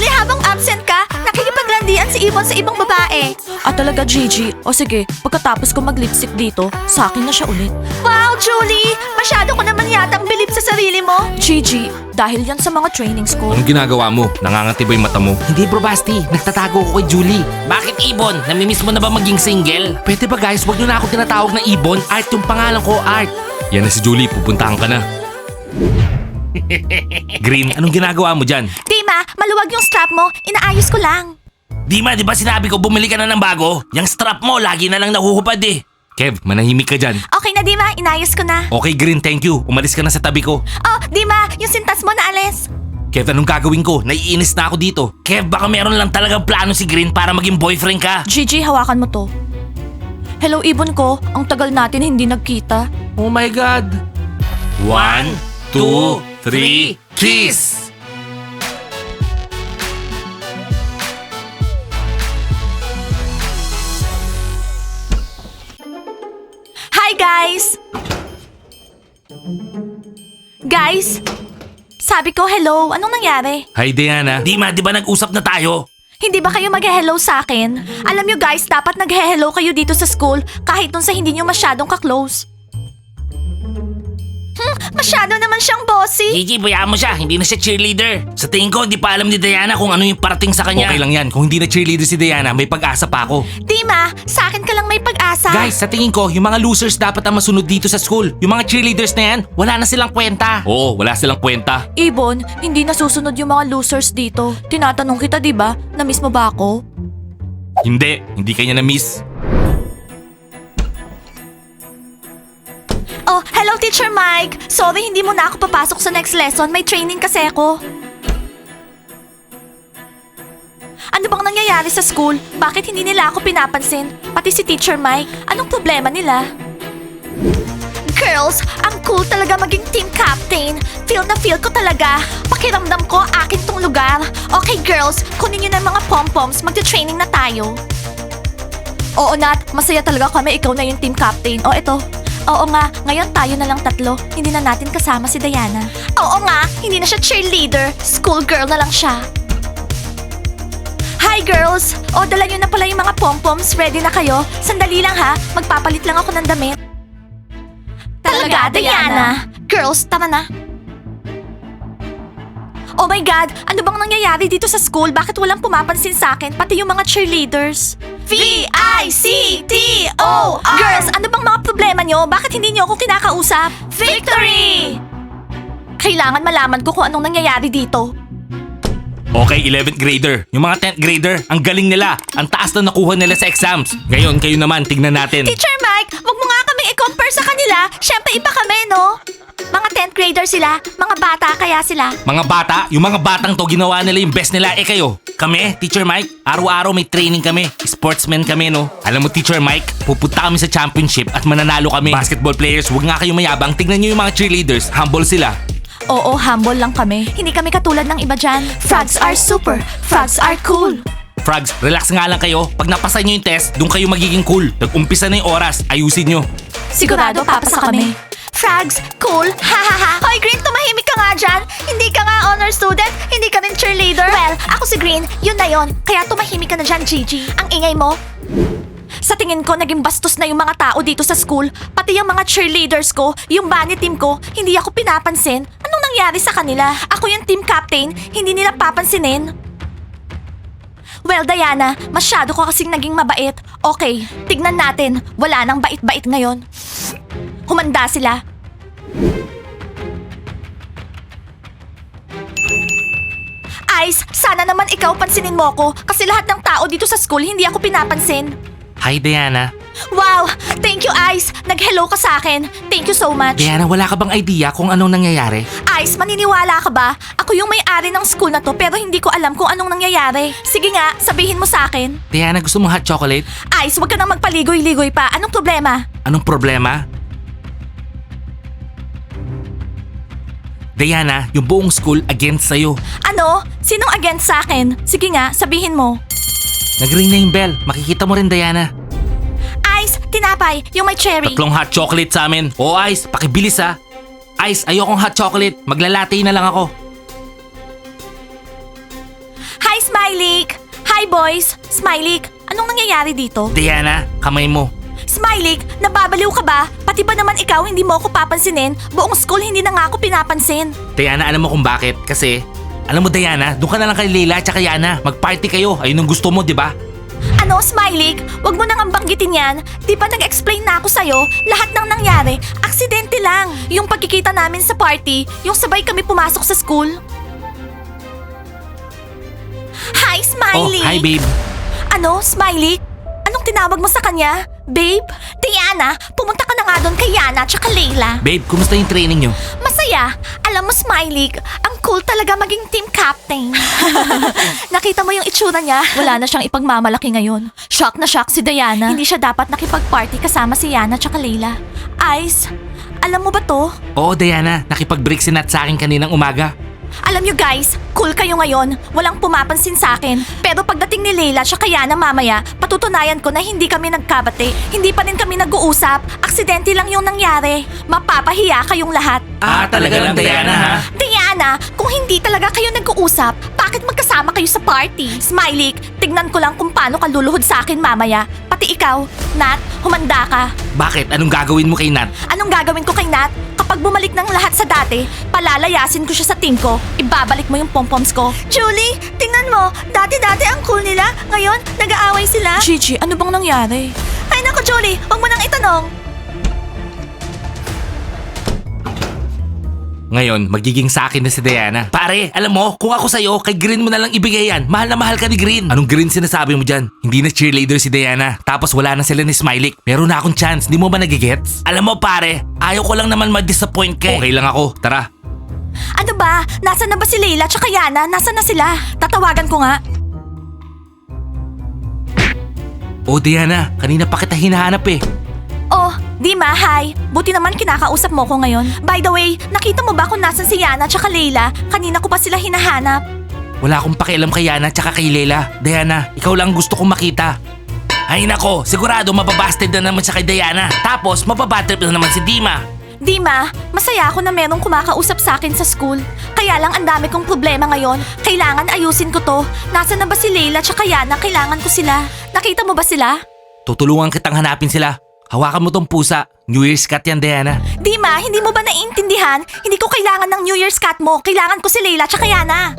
Julie, habang absent ka, nakikipaglandian si Ibon sa ibang babae. Ah talaga Gigi? O sige, pagkatapos ko mag-lipstick dito, sa akin na siya ulit. Wow, Julie! Masyado ko naman yatang bilib sa sarili mo. Gigi, dahil yan sa mga trainings ko. Anong ginagawa mo? Nangangati ba yung mata mo? Hindi bro Basti, nagtatago ko kay Julie. Bakit Ibon? Namimiss mo na ba maging single? Pwede ba guys, wag nyo na ako tinatawag na Ibon. Art yung pangalan ko, Art. Yan na si Julie, pupuntahan ka na. Green, anong ginagawa mo dyan? Dima, maluwag yung strap mo. Inaayos ko lang. Dima, di ba sinabi ko bumili ka na ng bago? Yung strap mo, lagi na lang nahuhupad eh. Kev, manahimik ka dyan. Okay na, Dima. Inayos ko na. Okay Green, thank you. Umalis ka na sa tabi ko. Oh, Dima, yung sintas mo na alis. Kev, anong gagawin ko? Naiinis na ako dito. Kev, baka meron lang talagang plano si Green para maging boyfriend ka. Gigi, hawakan mo to. Hello, ibon ko. Ang tagal natin hindi nagkita. Oh my God. One, two, three, kiss! Guys, sabi ko hello. Anong nangyari? Hi Diana. Dima, di ba nag-usap na tayo? Hindi ba kayo mag-hello sa akin? Alam nyo guys, dapat nag-hello kayo dito sa school kahit dun sa hindi nyo masyadong ka-close. Hmm, masyado naman siyang bossy. Gigi, bayaan mo siya. Hindi na siya cheerleader. Sa tingin ko, hindi pa alam ni Diana kung ano yung parating sa kanya. Okay lang yan. Kung hindi na cheerleader si Diana, may pag-asa pa ako. Dima, sa Guys, sa tingin ko, yung mga losers dapat ang masunod dito sa school. Yung mga cheerleaders na yan, wala na silang kwenta. Oo, wala silang kwenta. Ibon, hindi nasusunod yung mga losers dito. Tinatanong kita, di ba? Na-miss mo ba ako? Hindi, hindi kanya na-miss. Oh, hello Teacher Mike. Sorry, hindi mo na ako papasok sa next lesson. May training kasi ako. Nangyayari sa school? Bakit hindi nila ako pinapansin? Pati si Teacher Mike. Anong problema nila? Girls, ang cool talaga maging team captain. Feel na feel ko talaga. Pakiramdam ko, akin tong lugar. Okay girls, kunin nyo na mga pom-poms. Magte-training na tayo. Oo, Nat. Masaya talaga kami. Ikaw na yung team captain. O, eto. Oo nga, ngayon tayo na lang tatlo. Hindi na natin kasama si Diana. Oo nga, hindi na siya cheerleader. School girl na lang siya. Hi girls! O, dala nyo na pala yung mga pom-poms. Ready na kayo? Sandali lang ha. Magpapalit lang ako ng damit. Talaga, Diana? Girls, tama na. Oh my God! Ano bang nangyayari dito sa school? Bakit walang pumapansin sa akin? Pati yung mga cheerleaders. V-I-C-T-O-R Girls, ano bang mga problema nyo? Bakit hindi nyo ako kinakausap? Victory! Kailangan malaman ko kung anong nangyayari dito. Okay, 11th grader. Yung mga 10th grader, ang galing nila. Ang taas na nakuha nila sa exams. Ngayon, kayo naman, tignan natin. Teacher Mike, wag mo nga kaming i-compare sa kanila. Siyempre, iba kami, no? Mga 10th grader sila. Mga bata kaya sila. Mga bata, yung mga batang to, ginawa nila yung best nila. Eh kayo, kami, Teacher Mike, araw-araw may training kami. Sportsmen kami, no? Alam mo, Teacher Mike, pupunta kami sa championship at mananalo kami. Basketball players, wag nga kayo mayabang. Tignan nyo yung mga cheerleaders. Humble sila. Oo, humble lang kami. Hindi kami katulad ng iba dyan. Frogs are super. Frogs are cool. Frogs, relax nga lang kayo. Pag napasa nyo yung test, doon kayo magiging cool. Nag-umpisa na yung oras, ayusin nyo. Sigurado papasa kami. Frogs, cool. Ha ha ha. Hoy, Green, tumahimik ka nga dyan. Hindi ka nga honor student. Hindi ka rin cheerleader. Well, ako si Green. Yun na yun. Kaya tumahimik ka na dyan, Gigi. Ang ingay mo. Sa tingin ko, naging bastos na yung mga tao dito sa school. Pati yung mga cheerleaders ko, yung bunny team ko, hindi ako pinapansin. Anong nangyari sa kanila? Ako yung team captain, hindi nila papansinin. Well, Diana, masyado ko kasing naging mabait. Okay, tignan natin. Wala nang bait-bait ngayon. Humanda sila. Ice, sana naman ikaw pansinin mo ko kasi lahat ng tao dito sa school hindi ako pinapansin. Hi Diana. Wow! Thank you, Ice! Nag-hello ka sa akin. Thank you so much. Diana, wala ka bang idea kung anong nangyayari? Ice, maniniwala ka ba? Ako yung may-ari ng school na to pero hindi ko alam kung anong nangyayari. Sige nga, sabihin mo sa akin. Diana, gusto mo hot chocolate? Ice, wag ka nang magpaligoy-ligoy pa. Anong problema? Anong problema? Diana, yung buong school against sa'yo. Ano? Sinong against sa akin? Sige nga, sabihin mo. Nag-ring na yung bell. Makikita mo rin, Diana. Ice, tinapay, yung may cherry. Tatlong hot chocolate sa amin. Oo, Ice. Pakibilis ha. Ice, ayokong hot chocolate. Maglalate na lang ako. Hi, Smiley! Hi, boys! Smiley, anong nangyayari dito? Diana, kamay mo. Smiley, nababaliw ka ba? Pati ba naman ikaw hindi mo ako papansinin? Buong school hindi na nga ako pinapansin. Diana, alam mo kung bakit? Kasi, alam mo Diana, doon ka na lang kay Leila at saka Yana. Mag-party kayo. Ayun ang gusto mo, di ba? Ano, Smiley? Huwag mo nang banggitin yan. Di ba nag-explain na ako sa'yo? Lahat ng nangyari, aksidente lang. Yung pagkikita namin sa party, yung sabay kami pumasok sa school. Hi, Smiley! Oh, hi babe. Ano, Smiley? Anong tinawag mo sa kanya? Babe? Diana, pumunta ka na nga doon kay Yana at Leila. Babe, kumusta yung training nyo? Masaya. Alam mo, Smiley, ang cool talaga maging team captain. Nakita mo yung itsura niya? Wala na siyang ipagmamalaki ngayon. Shock na shock si Diana. Hindi siya dapat nakipag-party kasama si Yana at Leila. Ice, alam mo ba to? Oo Diana, nakipag-break si Nat sa akin kaninang umaga. Alam nyo guys, cool kayo ngayon. Walang pumapansin sa akin. Pero pagdating ni Leila siya kaya na mamaya, patutunayan ko na hindi kami nagkabate. Hindi pa rin kami nag-uusap. Aksidente lang yung nangyari. Mapapahiya kayong lahat. Ah, talaga lang Diana ha? Diana, kung hindi talaga kayo nag-uusap, bakit magkasama kayo sa party? Smiley, tignan ko lang kung paano ka luluhod sa akin mamaya. Pati ikaw, Nat, humanda ka. Bakit? Anong gagawin mo kay Nat? Anong gagawin ko kay Nat? Kapag bumalik ng lahat sa dati, palalayasin ko siya sa team ko. Ibabalik mo yung pompoms ko. Julie, tingnan mo. Dati-dati ang cool nila. Ngayon, nag-aaway sila. Gigi, ano bang nangyari? Ay nako, Julie. Huwag mo nang itanong. Ngayon, magiging sa akin na si Diana. Pare, alam mo, kung ako sa'yo, kay Green mo na lang ibigay yan. Mahal na mahal ka ni Green. Anong Green sinasabi mo dyan? Hindi na cheerleader si Diana. Tapos wala na sila ni Smiley. Meron na akong chance. Di mo ba nagigets? Alam mo pare, ayaw ko lang naman ma-disappoint ka. eh. Okay lang ako. Tara. Ano ba? Nasaan na ba si Leila at Yana? Nasaan na sila? Tatawagan ko nga. Oh Diana, kanina pa kita hinahanap eh. Oh, Dima, hi. Buti naman kinakausap mo ko ngayon. By the way, nakita mo ba kung nasan si Yana at Leila? Kanina ko pa sila hinahanap. Wala akong pakialam kay Yana tsaka kay Leila. Diana, ikaw lang gusto kong makita. Ay nako, sigurado mababasted na naman siya kay Diana. Tapos mababatrip na naman si Dima. Dima, masaya ako na merong kumakausap sa akin sa school. Kaya lang ang dami kong problema ngayon. Kailangan ayusin ko to. Nasaan na ba si Leila at Yana? Kailangan ko sila. Nakita mo ba sila? Tutulungan kitang hanapin sila. Hawakan mo tong pusa. New Year's cut yan, Diana. Dima, hindi mo ba naiintindihan? Hindi ko kailangan ng New Year's cut mo. Kailangan ko si Leila at Yana.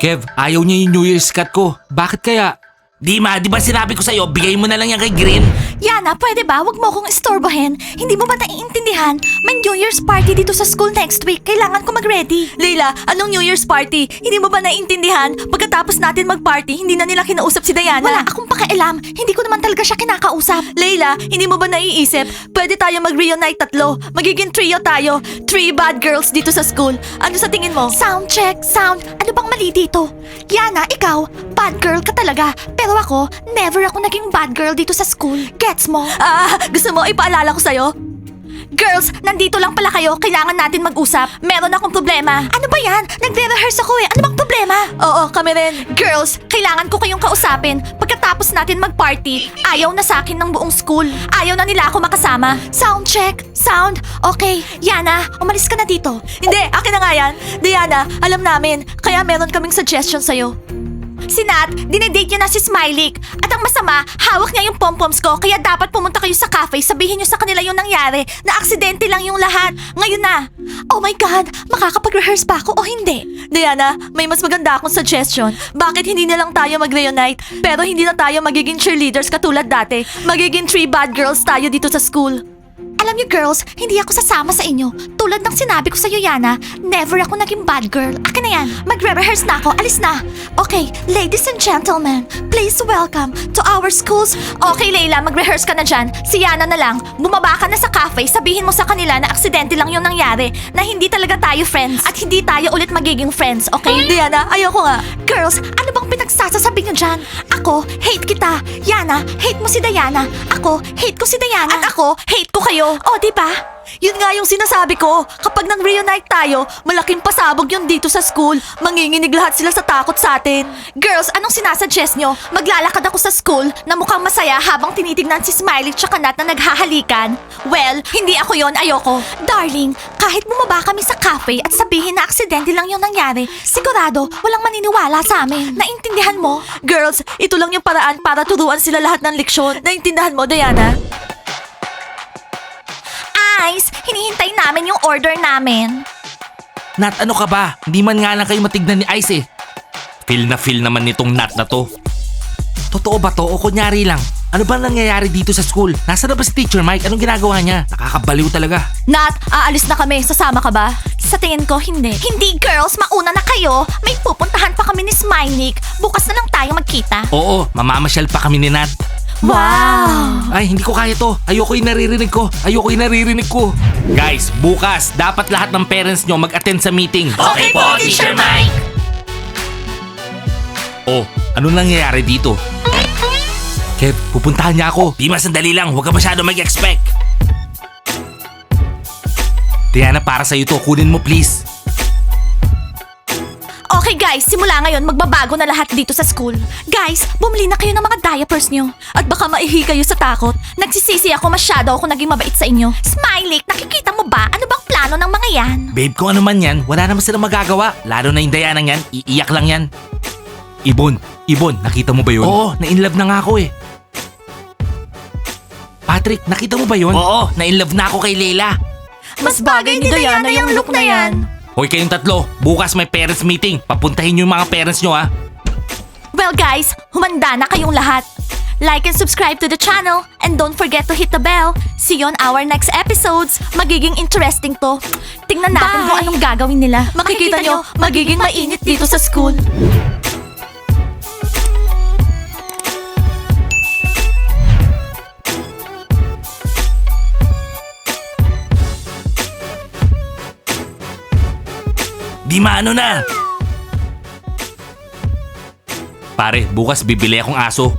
Kev, ayaw niya yung New Year's cut ko. Bakit kaya? Dima, di ba sinabi ko sa'yo, bigay mo na lang yan kay Green? Yana, pwede ba? Huwag mo akong istorbohin. Hindi mo ba naiintindihan? May New Year's party dito sa school next week. Kailangan ko mag-ready. Leila, anong New Year's party? Hindi mo ba naiintindihan? Pagkatapos natin mag-party, hindi na nila kinausap si Diana. Wala akong pakialam. Hindi ko naman talaga siya kinakausap. Leila, hindi mo ba naiisip? Pwede tayo mag-reunite tatlo. Magiging trio tayo. Three bad girls dito sa school. Ano sa tingin mo? Sound check, sound. Ano bang mali dito? Yana, ikaw, bad girl ka talaga. Pero ako, never ako naging bad girl dito sa school. Gets mo? Ah, gusto mo ipaalala ko sa'yo? Girls, nandito lang pala kayo. Kailangan natin mag-usap. Meron akong problema. Ano ba yan? Nagre-rehearse ako eh. Ano bang problema? Oo, kami rin. Girls, kailangan ko kayong kausapin. Pagkatapos natin mag-party, ayaw na sa akin ng buong school. Ayaw na nila ako makasama. Sound check. Sound. Okay. Yana, umalis ka na dito. Hindi, akin na nga yan. Diana, alam namin. Kaya meron kaming suggestion sa'yo. Si Nat, dinedate niya na si Smiley. At ang masama, hawak niya yung pompoms ko. Kaya dapat pumunta kayo sa cafe, sabihin niyo sa kanila yung nangyari. Na aksidente lang yung lahat. Ngayon na. Oh my God, makakapag-rehearse pa ako o hindi? Diana, may mas maganda akong suggestion. Bakit hindi na lang tayo mag-reunite? Pero hindi na tayo magiging cheerleaders katulad dati. Magiging three bad girls tayo dito sa school. Alam niyo girls, hindi ako sasama sa inyo. Tulad ng sinabi ko sa iyo, Yana, never ako naging bad girl. Akin na yan. Magre-rehearse na ako. Alis na. Okay, ladies and gentlemen, please welcome to our schools. Okay, Leila, mag-rehearse ka na dyan. Si Yana na lang. Bumaba ka na sa cafe, sabihin mo sa kanila na aksidente lang yung nangyari, na hindi talaga tayo friends, at hindi tayo ulit magiging friends, okay? Diana, ayoko nga. Girls, ano bang pinagsasasabi niyo dyan? Ako, hate kita. Yana, hate mo si Diana. Ako, hate ko si Diana. At ako, hate ko kayo. O, di ba? Yun nga yung sinasabi ko. Kapag nang reunite tayo, malaking pasabog yun dito sa school. Manginginig lahat sila sa takot sa atin. Girls, anong sinasuggest nyo? Maglalakad ako sa school na mukhang masaya habang tinitignan si Smiley tsaka Nat na naghahalikan? Well, hindi ako yon ayoko. Darling, kahit bumaba kami sa cafe at sabihin na aksidente lang yung nangyari, sigurado walang maniniwala sa amin. Naintindihan mo? Girls, ito lang yung paraan para turuan sila lahat ng leksyon. Naintindahan mo, Diana? Ice, hinihintay namin yung order namin. Nat, ano ka ba? Hindi man nga lang kayo matignan ni Ice eh. Feel na feel naman nitong Nat na to. Totoo ba to o kunyari lang? Ano ba nangyayari dito sa school? Nasa na ba si Teacher Mike? Anong ginagawa niya? Nakakabaliw talaga. Nat, aalis na kami. Sasama ka ba? Sa tingin ko, hindi. Hindi, girls. Mauna na kayo. May pupuntahan pa kami ni Smiley. Bukas na lang tayo magkita. Oo, mamamasyal pa kami ni Nat. Wow! Ay, hindi ko kaya to. Ayoko yung naririnig ko. Ayoko yung naririnig ko. Guys, bukas, dapat lahat ng parents nyo mag-attend sa meeting. Okay po, Teacher Mike. Oh, ano nangyayari dito? Kev, pupuntahan niya ako. Di sandali lang. Huwag ka masyado mag-expect. Diana, para sa'yo to. Kunin mo, please. Okay guys, simula ngayon magbabago na lahat dito sa school. Guys, bumili na kayo ng mga diapers nyo. At baka maihi kayo sa takot. Nagsisisi ako masyado ako naging mabait sa inyo. Smiley, nakikita mo ba? Ano bang plano ng mga yan? Babe, kung ano man yan, wala naman silang magagawa. Lalo na yung Diana yan, iiyak lang yan. Ibon, Ibon, nakita mo ba yun? Oo, na-inlove na nga ako eh. Patrick, nakita mo ba yun? Oo, na-inlove na ako kay Leila. Mas bagay ni Diana yung look na yan. Hoy kayong tatlo, bukas may parents meeting. Papuntahin nyo yung mga parents nyo ha. Well guys, humanda na kayong lahat. Like and subscribe to the channel and don't forget to hit the bell. See you on our next episodes. Magiging interesting to. Tingnan natin Bye. kung anong gagawin nila. Makikita nyo, magiging mainit dito sa school. Di na. Pare, bukas bibili akong aso.